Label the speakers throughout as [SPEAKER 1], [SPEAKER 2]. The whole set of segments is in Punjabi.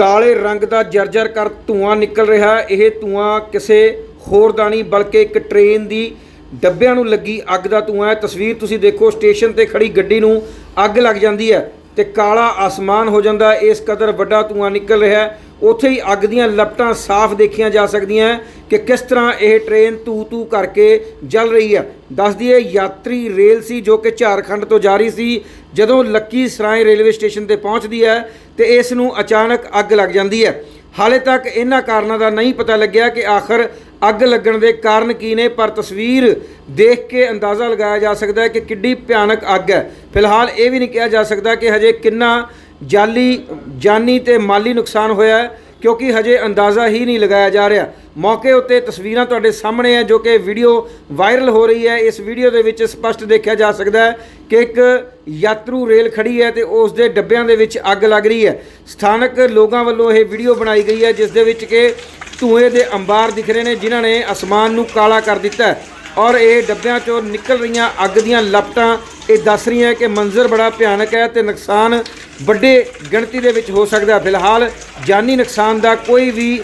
[SPEAKER 1] ਕਾਲੇ ਰੰਗ ਦਾ ਜਰਜਰ ਕਰ ਧੂਆਂ ਨਿਕਲ ਰਿਹਾ ਹੈ। ਇਹ ਧੂਆਂ ਕਿਸੇ ਹੋਰ ਦਾ ਨਹੀਂ ਬਲਕਿ ਇੱਕ ਟ੍ਰੇਨ ਦੀ ਡੱਬਿਆਂ ਨੂੰ ਲੱਗੀ ਅੱਗ ਦਾ ਧੂਆਂ ਹੈ। ਤਸਵੀਰ ਤੁਸੀਂ ਦੇਖੋ ਸਟੇਸ਼ਨ ਤੇ ਖੜੀ ਗੱਡੀ ਨੂੰ ਅੱਗ ਲੱਗ ਜਾਂਦੀ ਹੈ ਤੇ ਕਾਲਾ ਆਸਮਾਨ ਹੋ ਜਾਂਦਾ ਹੈ, ਇਸ ਕਦਰ ਵੱਡਾ ਧੂਆਂ ਨਿਕਲ ਰਿਹਾ ਹੈ। ਉੱਥੇ ਹੀ ਅੱਗ ਦੀਆਂ ਲਪਟਾਂ ਸਾਫ਼ ਦੇਖੀਆਂ ਜਾ ਸਕਦੀਆਂ ਕਿ ਕਿਸ ਤਰ੍ਹਾਂ ਇਹ ਟ੍ਰੇਨ ਤੂ ਤੂ ਕਰਕੇ ਜਲ ਰਹੀ ਹੈ। ਦੱਸ ਦਈਏ, ਯਾਤਰੀ ਰੇਲ ਸੀ ਜੋ ਕਿ ਝਾਰਖੰਡ ਤੋਂ ਜਾ ਰਹੀ ਸੀ। ਜਦੋਂ ਲੱਕੀ ਸਰਾਏ ਰੇਲਵੇ ਸਟੇਸ਼ਨ ਤੇ ਪਹੁੰਚਦੀ ਹੈ ਤੇ ਇਸ ਨੂੰ ਅਚਾਨਕ ਅੱਗ ਲੱਗ ਜਾਂਦੀ ਹੈ। ਹਾਲੇ ਤੱਕ ਇਹਨਾਂ ਕਾਰਨਾਂ ਦਾ ਨਹੀਂ ਪਤਾ ਲੱਗਿਆ ਕਿ ਆਖਰ ਅੱਗ ਲੱਗਣ ਦੇ ਕਾਰਨ ਕੀ ਨੇ, ਪਰ ਤਸਵੀਰ ਦੇਖ ਕੇ ਅੰਦਾਜ਼ਾ ਲਗਾਇਆ ਜਾ ਸਕਦਾ ਹੈ ਕਿ ਕਿੱਡੀ ਭਿਆਨਕ ਅੱਗ ਹੈ। ਫਿਲਹਾਲ ਇਹ ਵੀ ਨਹੀਂ ਕਿਹਾ ਜਾ ਸਕਦਾ ਕਿ ਹਜੇ ਕਿੰਨਾ ਜਾਲੀ, ਜਾਨੀ ਤੇ ਮਾਲੀ ਨੁਕਸਾਨ ਹੋਇਆ ਹੈ, ਕਿਉਂਕਿ ਹਜੇ ਅੰਦਾਜ਼ਾ ਹੀ ਨਹੀਂ ਲਗਾਇਆ ਜਾ ਰਿਹਾ। ਮੌਕੇ ਉੱਤੇ ਤਸਵੀਰਾਂ ਤੁਹਾਡੇ ਸਾਹਮਣੇ ਹੈ, ਜੋ ਕਿ ਵੀਡੀਓ ਵਾਇਰਲ ਹੋ ਰਹੀ ਹੈ। ਇਸ ਵੀਡੀਓ ਦੇ ਵਿੱਚ ਸਪਸ਼ਟ ਦੇਖਿਆ ਜਾ ਸਕਦਾ ਹੈ ਕਿ ਇੱਕ ਯਾਤਰੂ ਰੇਲ ਖੜੀ ਹੈ ਤੇ ਉਸ ਦੇ ਡੱਬਿਆਂ ਦੇ ਵਿੱਚ ਅੱਗ ਲੱਗ ਰਹੀ ਹੈ। ਸਥਾਨਕ ਲੋਕਾਂ ਵੱਲੋਂ ਇਹ ਵੀਡੀਓ ਬਣਾਈ ਗਈ ਹੈ, ਜਿਸ ਦੇ ਵਿੱਚ ਕਿ ਧੂਏ ਦੇ ਅੰਬਾਰ ਦਿਖ ਰਹੇ ਨੇ, ਜਿਨ੍ਹਾਂ ਨੇ ਅਸਮਾਨ ਨੂੰ ਕਾਲਾ ਕਰ ਦਿੱਤਾ ਹੈ। ਔਰ ਇਹ ਡੱਬਿਆਂ ਚੋਂ ਨਿਕਲ ਰਹੀਆਂ ਅੱਗ ਦੀਆਂ ਲਪਟਾਂ, ਇਹ ਦੱਸ ਰਹੀਆਂ ਕਿ ਮੰਜ਼ਰ ਬੜਾ ਭਿਆਨਕ ਹੈ ਤੇ ਨੁਕਸਾਨ ਵੱਡੇ ਗਿਣਤੀ ਦੇ ਵਿੱਚ ਹੋ ਸਕਦਾ ਫਿਲਹਾਲ ਜਾਨੀ ਨੁਕਸਾਨ ਦਾ ਕੋਈ ਵੀ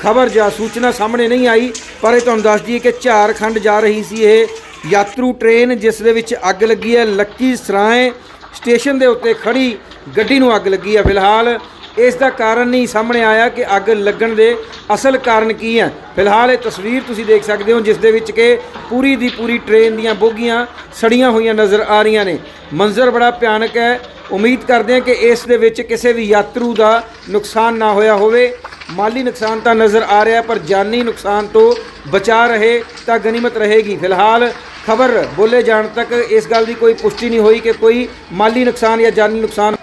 [SPEAKER 1] ਖਬਰ ਜਾਂ ਸੂਚਨਾ ਸਾਹਮਣੇ ਨਹੀਂ ਆਈ, ਪਰ ਇਹ ਤੁਹਾਨੂੰ ਦੱਸ ਦਈਏ ਕਿ ਝਾਰਖੰਡ ਜਾ ਰਹੀ ਸੀ ਇਹ ਯਾਤਰੂ ਟ੍ਰੇਨ, ਜਿਸ ਦੇ ਵਿੱਚ ਅੱਗ ਲੱਗੀ ਹੈ। ਲੱਕੀ ਸਰਾਏ ਸਟੇਸ਼ਨ ਦੇ ਉੱਤੇ ਖੜੀ ਗੱਡੀ ਨੂੰ ਅੱਗ ਲੱਗੀ ਹੈ। ਫਿਲਹਾਲ ਇਸ ਦਾ ਕਾਰਨ ਨਹੀਂ ਸਾਹਮਣੇ ਆਇਆ ਕਿ ਅੱਗ ਲੱਗਣ ਦੇ ਅਸਲ ਕਾਰਨ ਕੀ ਹੈ। ਫਿਲਹਾਲ ਇਹ ਤਸਵੀਰ ਤੁਸੀਂ ਦੇਖ ਸਕਦੇ ਹੋ, ਜਿਸ ਦੇ ਵਿੱਚ ਕਿ ਪੂਰੀ ਦੀ ਪੂਰੀ ਟ੍ਰੇਨ ਦੀਆਂ ਬੋਗੀਆਂ ਸੜੀਆਂ ਹੋਈਆਂ ਨਜ਼ਰ ਆ ਰਹੀਆਂ ਨੇ। ਮੰਜ਼ਰ ਬੜਾ ਭਿਆਨਕ ਹੈ। ਉਮੀਦ ਕਰਦੇ ਹਾਂ ਕਿ ਇਸ ਦੇ ਵਿੱਚ ਕਿਸੇ ਵੀ ਯਾਤਰੂ ਦਾ ਨੁਕਸਾਨ ਨਾ ਹੋਇਆ ਹੋਵੇ। ਮਾਲੀ ਨੁਕਸਾਨ ਤਾਂ ਨਜ਼ਰ ਆ ਰਿਹਾ, ਪਰ ਜਾਨੀ ਨੁਕਸਾਨ ਤੋਂ ਬਚਾ ਰਹੇ ਤਾਂ ਗਨੀਮਤ ਰਹੇਗੀ। ਫਿਲਹਾਲ ਖਬਰ ਬੋਲੇ ਜਾਣ ਤੱਕ ਇਸ ਗੱਲ ਦੀ ਕੋਈ ਪੁਸ਼ਟੀ ਨਹੀਂ ਹੋਈ ਕਿ ਕੋਈ ਮਾਲੀ ਨੁਕਸਾਨ ਜਾਂ ਜਾਨੀ ਨੁਕਸਾਨ